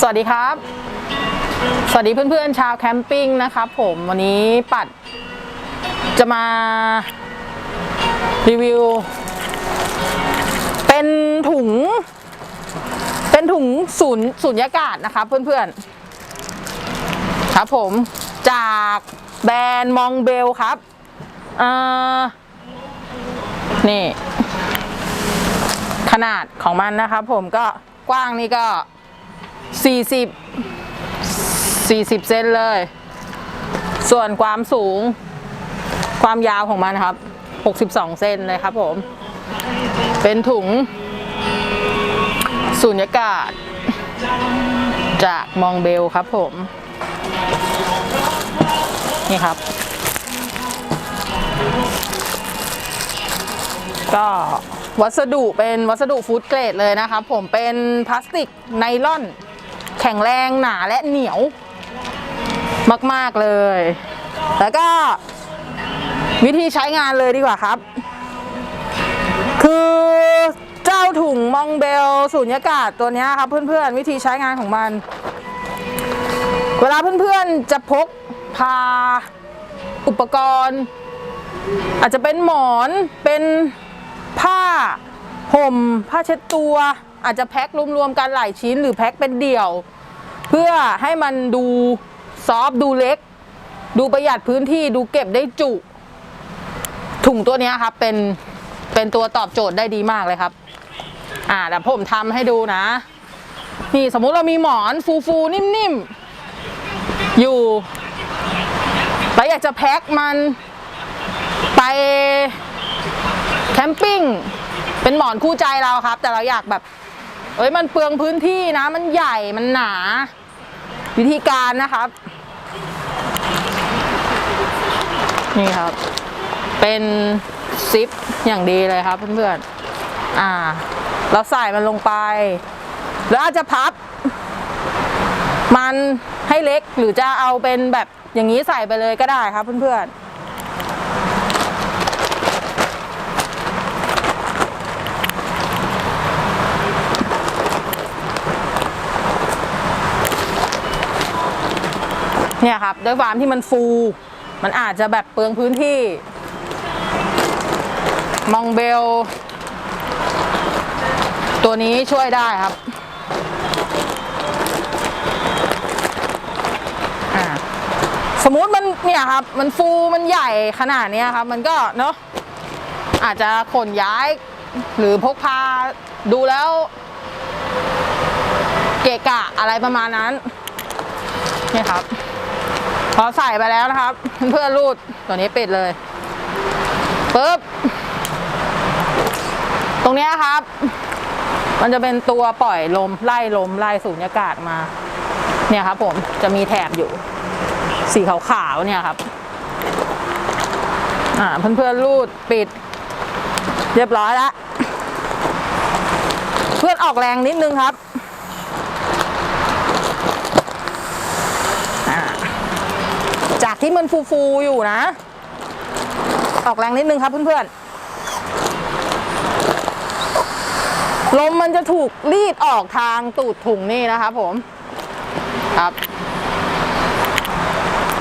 สวัสดีครับ สวัสดีเพื่อนๆชาวแคมปิ้งนะครับผมวันนี้ปัดจะมารีวิว เป็นถุง เป็นถุงศูนย์ศูนยากาศนะครับเพื่อนๆ ครับผมจากแบรนด์มองเบลครับอ่านี่ ขนาดของมันนะครับผมก็กว้างนี่ก็ 40 40 เซนเลย ส่วนความสูง ความยาวของมันครับ 62 เซนเลยครับผม เป็นถุงสูญญากาศ จากมองเบลครับผม นี่ครับ ก็วัสดุเป็นวัสดุฟู้ดเกรดเลยนะครับผมเป็นพลาสติกไนล่อน แข็งแรงหนาและเหนียว มากๆเลย แล้วก็วิธีใช้งานเลยดีกว่าครับ คือเจ้าถุงมองเบลสูญญากาศตัวนี้ครับเพื่อนๆ วิธีใช้งานของมัน เวลาเพื่อนๆจะพกพาอุปกรณ์ อาจจะเป็นหมอนเป็นผ้าห่มผ้าเช็ดตัว อาจจะแพ็ครวมๆกันหลายชิ้นหรือแพ็คเป็นเดี่ยว เพื่อให้มันดูซอฟดูเล็ก ดูประหยัดพื้นที่ดูเก็บได้จุ ถุงตัวนี้ครับเป็นเป็นตัวตอบโจทย์ได้ดีมากเลยครับ อ่าแต่ผมทำให้ดูนะ นี่สมมุติเรามีหมอนฟูฟูๆนิ่มๆ อยู่แล้วอยากจะแพ็คมันไปแคมปิ้งเป็นหมอนคู่ใจเราครับ แต่เราอยากแบบ เอ้ยมันเปลืองพื้นที่นะ มันใหญ่มันหนา วิธีการนะครับ นี่ครับ เป็นซิปอย่างดีเลยครับเพื่อนๆอ่า เราใส่มันลงไป แล้วอาจจะพับ มันให้เล็กหรือจะเอาเป็นแบบอย่างนี้ใส่ไปเลยก็ได้ครับเพื่อนๆ เนี่ยครับด้วยความที่มันฟู มันอาจจะแบบเปลืองพื้นที่ มองเบล ตัวนี้ช่วยได้ครับสมมุติมันเนี่ยครับ มันฟูมันใหญ่ขนาดนี้ครับ มันก็เนาะอาจจะขนย้ายหรือพกพาดูแล้ว เกะกะอะไรประมาณนั้นนี่ครับ พอใส่ไปแล้วนะครับ เพื่อนรูดตัวนี้ปิดเลยปุ๊บตรงนี้ครับ มันจะเป็นตัวปล่อยลมไล่ลมไล่สูญญากาศมา เนี่ยครับ ผมจะมีแถบอยู่ สีขาวๆเนี่ยครับ อ่าเพื่อนๆรูดปิด เรียบร้อยแล้วเพื่อนออกแรงนิดนึงครับ อ่า จากที่มันฟูๆอยู่นะ ออกแรงนิดนึงครับเพื่อนๆ ลมมันจะถูกรีดออกทางตูดถุงนี่นะครับผม ครับ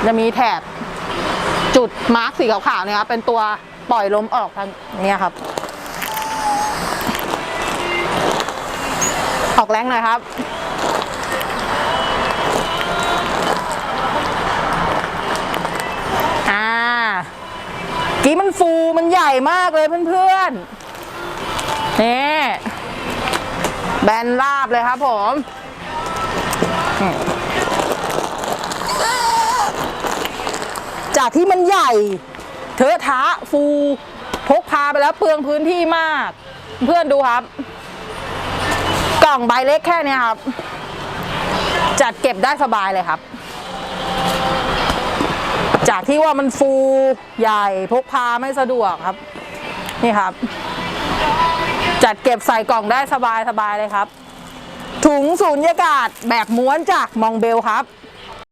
จะมีแถบจุดมาร์กสีขาวๆเนี่ยครับเป็นตัวปล่อยลมออกทางเนี้ยครับ ออกแรงหน่อยครับ อ่า กี้มันฟู มันใหญ่มากเลยเพื่อนๆนี่แบนราบเลยครับผมจากที่มันใหญ่เทอะทะฟูพกพาไปแล้วเปลืองพื้นที่มาก เพื่อนดูครับ กล่องใบเล็กแค่เนี้ยครับ จัดเก็บได้สบายเลยครับ จากที่ว่ามันฟูใหญ่พกพาไม่สะดวกครับ นี่ครับ จัดเก็บใส่กล่องได้สบายสบายเลยครับ ถุงสูญญากาศแบบม้วนจากมองเบลครับ